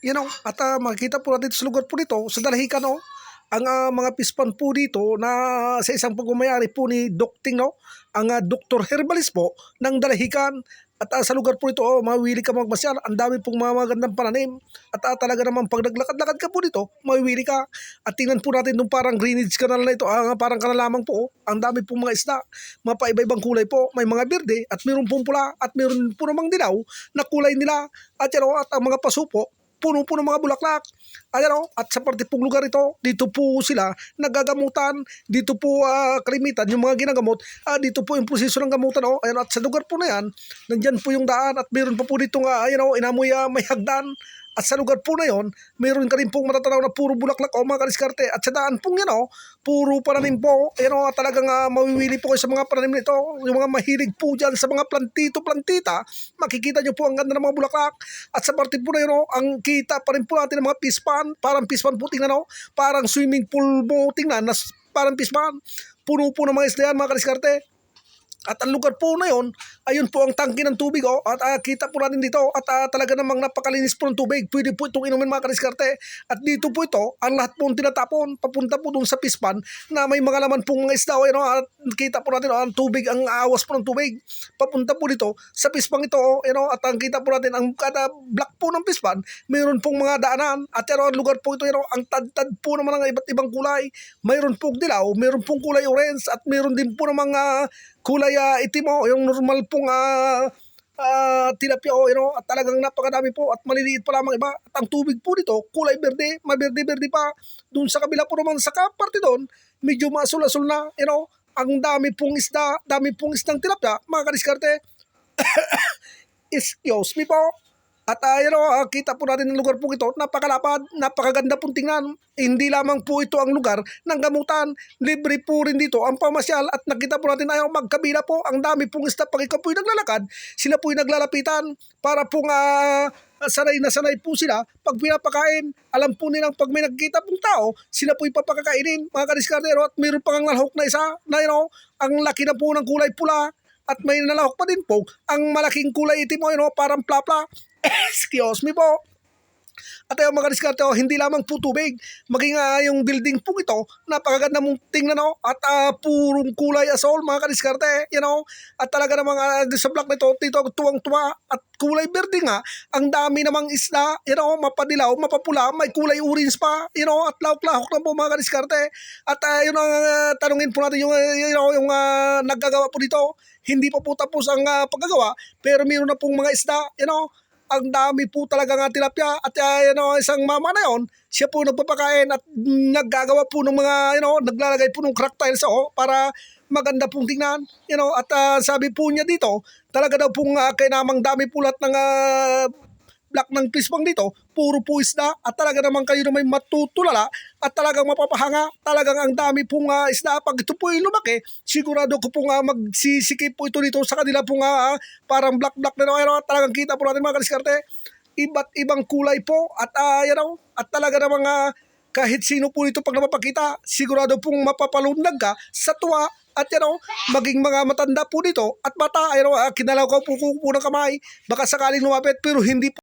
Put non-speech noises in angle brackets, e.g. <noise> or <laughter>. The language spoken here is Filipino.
you know, at ah, makikita po natin sa lugar po dito, sa Dalahican, no, ang ah, mga pispan po dito na sa isang pagmamayari po ni Doc Ting, no, ang uh, Dr. Herbalis po ng Dalahican. At ah, sa lugar po ito, oh, mawili ka magmasyal. Ang dami pong mga magandang pananim. At ah, talaga naman pag naglakad-lakad ka po dito, mawili ka. At tingnan po natin nung parang Greenwich Canal na ito. Ah, parang kanal lamang po. Oh. Ang dami pong mga isda. Mga paiba-ibang kulay po. May mga berde at mayroon pong pula at mayroon po namang dilaw na kulay nila. At yan oh, at ang mga paso po, puno po ng mga bulaklak. Ayan o, at sa parte pong lugar ito, dito po sila nagagamutan, dito po ah, kalimitan yung mga ginagamot, ah, dito po yung proseso ng gamutan o, ayan, at sa lugar po na yan, nandyan po yung daan at meron pa po dito nga, ayan o, inamoy ah, may hagdan, at sa lugar po na yon, meron ka rin pong matatanaw na puro bulaklak o mga kadiskarte. At sa daan pong yan o, puro pananim po. Yan o, talagang uh, mawiwili po kayo sa mga pananim nito. Yung mga mahilig po dyan sa mga plantito-plantita, makikita nyo po ang ganda ng mga bulaklak. At sa parte po na yun o, ang kita pa rin po natin ng mga pispan. Parang pispan po tingnan o, parang swimming pool mo tingnan, na parang pispan. Puno po ng mga isda yan mga kadiskarte. At ang lugar po na yon, ayun po ang tangke ng tubig oh. At ah, kita po natin dito at ah, talaga namang napakalinis po ng tubig. Pwede po itong inumin mga kadiskarte. At dito po ito, ang lahat po tinatapon papunta po dun sa pispan na may mga laman pong mga isda. Oh, know, at kita po natin oh, ang tubig, ang awas po ng tubig. Papunta po dito sa pispang ito. Oh, know, at ang kita po natin, ang kada block po ng pispan, mayroon pong mga daanan. At you know, ang lugar po ito, know, ang tad-tad po naman ng iba't ibang kulay. Mayroon pong dilaw, mayroon pong kulay orange, at mayroon din po ng mga kulay uh, itim o, yung normal pong uh, uh, tilapia o, you know, at talagang napakadami po at maliliit pa lamang iba. At ang tubig po dito, kulay berde, maberde-berde pa. Doon sa kabila po naman, sa kaparte doon, medyo masul-asul na, you know, ang dami pong isda, dami pong isdang tilapia, mga kadiskarte. <coughs> Excuse me po. At uh, you know, uh, kita po natin ang lugar po ito, napakalapad, napakaganda pong tingnan. Hindi lamang po ito ang lugar ng gamutan. Libre po rin dito ang pamasyal at nakita po natin ayaw magkabila po. Ang dami pong isda pag ikaw po'y naglalakad, sila po'y naglalapitan para pong uh, sanay na sanay po sila pag pinapakain. Alam po nilang pag may nagkita pong tao, sila po'y papakakainin, mga kadiskardero. At mayroon pang lalhok na isa na you know, ang laki na po ng kulay pula at may nalahok pa din po ang malaking kulay itim o you know, parang plapla. Excuse me po. At ayun mga diskarte, oh, hindi lamang po tubig, maging uh, yung building po ito, napakaganda mong tingnan oh, at uh, purong kulay asol mga kadiskarte, you know, at talaga namang uh, sa block nito, dito tuwang-tuwa. At kulay berde nga, ang dami namang isda, you know, mapadilaw, mapapula, may kulay orange pa, you know, at lahok-lahok na po mga kadiskarte. At uh, yun ang uh, tanungin po natin yung, uh, you know, yung uh, naggagawa po dito, hindi pa po tapos ang uh, paggagawa, pero mayroon na pong mga isda, you know, ang dami po talaga nga tilapia. At uh, you know, isang mama na yon siya po nagpapakain at naggagawa po ng mga you know, naglalagay po ng crack tiles oh, para maganda pong tingnan you know, at uh, sabi po niya dito talaga daw pong uh, kainamang dami po lahat ng uh, black ng pispang dito, puro po isda at talaga naman kayo na may matutulala at talagang mapapahanga. Talagang ang dami pong uh, isda. Pag ito po ay lumaki, sigurado ko pong uh, magsisikip po ito dito sa kanila pong uh, parang black-black na no, talagang kita po natin mga kadiskarte. Iba't ibang kulay po at uh, yan know, at talaga namang uh, kahit sino po ito pag napapakita, sigurado pong mapapalundag ka sa tuwa at yan o, maging mga matanda po dito at bata, ayun o, kinalaw ko po, po, po ng kamay, baka sakaling lumapit pero hindi po